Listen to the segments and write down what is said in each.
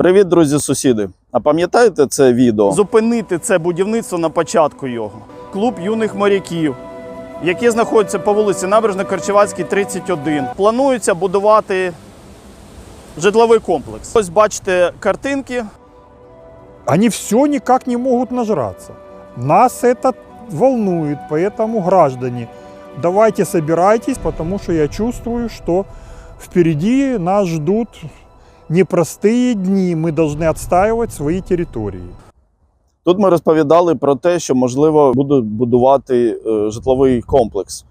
Привіт, друзі, сусіди! А пам'ятаєте це відео? Зупинити це будівництво на початку його. Клуб юних моряків, який знаходиться по вулиці Набережно-Карчевацькій, 31. Планується будувати житловий комплекс. Ось бачите картинки. Они все никак не могут нажраться. Нас это волнует, поэтому, граждане, давайте собирайтесь, потому что я чувствую, что впереди нас ждут непростые дни. Мы должны отстаивать свои территории. Тут ми розповідали про те, що можливо будуть будувати е, житловий комплекс.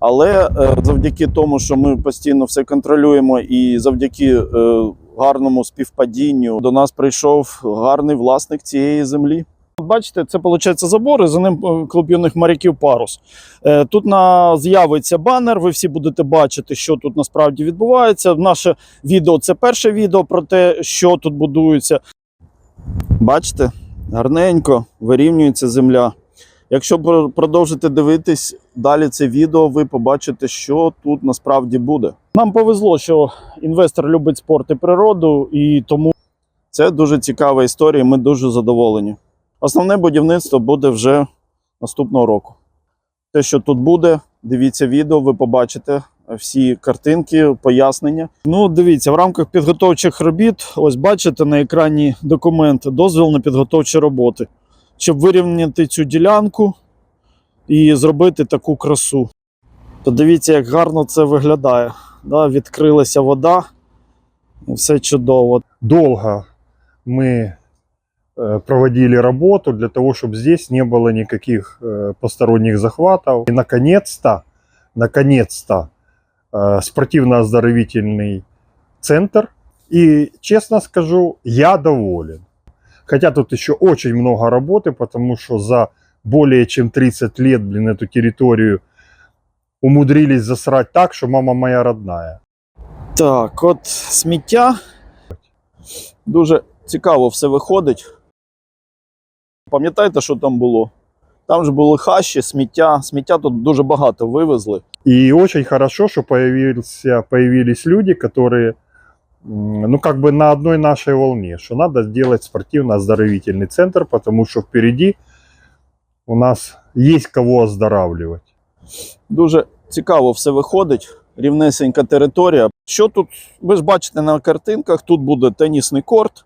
Але е, завдяки тому, що ми постійно все контролюємо, і завдяки е, гарному співпадінню до нас прийшов гарний власник цієї землі. Бачите, це виходить забор, за ним е, клуб юних моряків парус. Е, Тут на з'явиться банер. Ви всі будете бачити, що тут насправді відбувається. Наше відео це перше відео про те, що тут будується. Бачите, гарненько вирівнюється земля. Якщо продовжити дивитись далі це відео, ви побачите, що тут насправді буде. Нам повезло, що інвестор любить спорт і природу, і тому це дуже цікава історія. Ми дуже задоволені. Основне будівництво буде вже наступного року. Те, що тут буде, дивіться відео, ви побачите всі картинки, пояснення. Ну, дивіться, в рамках підготовчих робіт, ось бачите на екрані документ дозвіл на підготовчі роботи, щоб вирівняти цю ділянку і зробити таку красу. Подивіться, як гарно це виглядає. Да, відкрилася вода, і все чудово. Долго мы э, проводили работу для того, чтобы здесь не было никаких э, посторонних захватов. И наконец-то, наконец-то э, спортивно-оздоровительный центр. И честно скажу, я доволен. Хотя тут еще очень много работы, потому что за более чем 30 лет, блин, эту территорию умудрились засрать так, что мама моя родная. Так, от сміття. Дуже цікаво все виходить. Пам'ятаєте, що там було? Там ж були хащі, сміття. Сміття тут дуже багато вивезли. И очень хорошо, что появился, появились люди, которые, м, ну, как бы на одной нашей волне, что надо сделать спортивно-оздоровительный центр, потому что впереди у нас есть кого оздоравливать. Дуже цікаво все виходить. Рівнесенька територія. Що тут? Ви ж бачите на картинках, тут буде тенісний корт.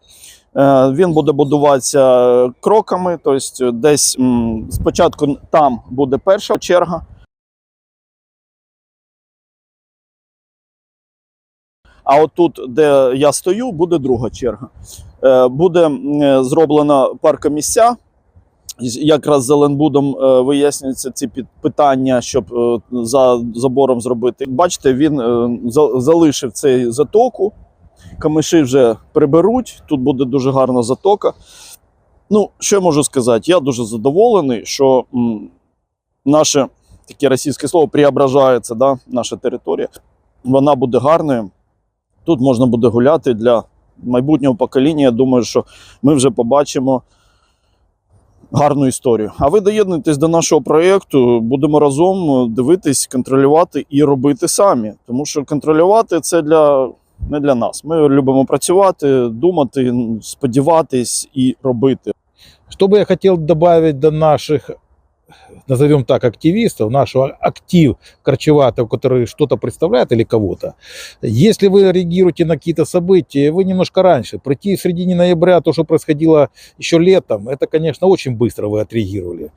Е, Він буде будуватися кроками. Тобто, десь спочатку там буде перша черга. А отут, де я стою, буде друга черга. Е, Буде м, е, зроблено паркомісця. Якраз з Еленбудом е, вияснюються ці питання, щоб за забором зробити. Бачите, він залишив цей затоку. Камиші вже приберуть. Тут буде дуже гарна затока. Ну, що я можу сказати? Я дуже задоволений, що м, наше таке російське слово преображається, да, наша територія. Вона буде гарною. Тут можна буде гуляти для майбутнього покоління. Я думаю, що ми вже побачимо гарну історію. А ви доєднуйтесь до нашого проєкту, будемо разом е, дивитись, контролювати і робити самі. Тому що контролювати це для, не для нас. Ми любимо працювати, думати, сподіватись і робити. Что бы я хотел добавить до наших, назовем так, активистов, нашего актив корчеватов, которые что-то представляют или кого-то. Если вы реагируете на какие-то события, вы немножко раньше. Прийти в середине ноября, то, что происходило еще летом, это, конечно, очень быстро вы отреагировали.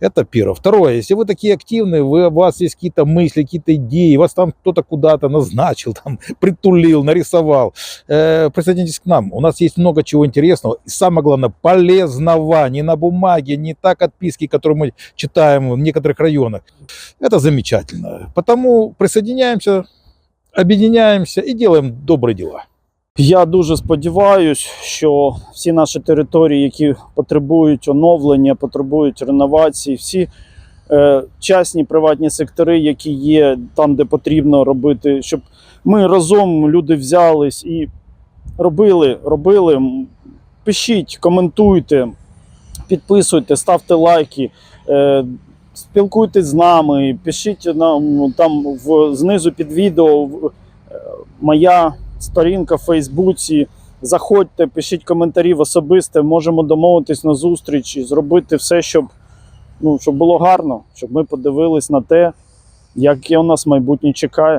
Это первое. Второе, если вы такие активные, вы, у вас есть какие-то мысли, какие-то идеи, вас там кто-то куда-то назначил, там, притулил, нарисовал, э, присоединитесь к нам. У нас есть много чего интересного и самое главное полезного. Не на бумаге, не так отписки, которые мы читаем в некоторых районах. Это замечательно. Потому присоединяемся, объединяемся и делаем добрые дела. Я дуже сподіваюся, що всі наші території, які потребують оновлення, потребують реновації, всі е, частні приватні сектори, які є там, де потрібно робити, щоб ми разом люди взялись і робили, робили. М, Пишіть, коментуйте, підписуйте, ставте лайки. Е, Спілкуйтесь з нами, пишіть нам там в, знизу під відео в- е, моя сторінка в Фейсбуці. Заходьте, пишіть коментарі в особисте, можемо домовитись на зустріч і зробити все, щоб, ну, щоб було гарно, щоб ми подивились на те, яке у нас майбутнє чекає.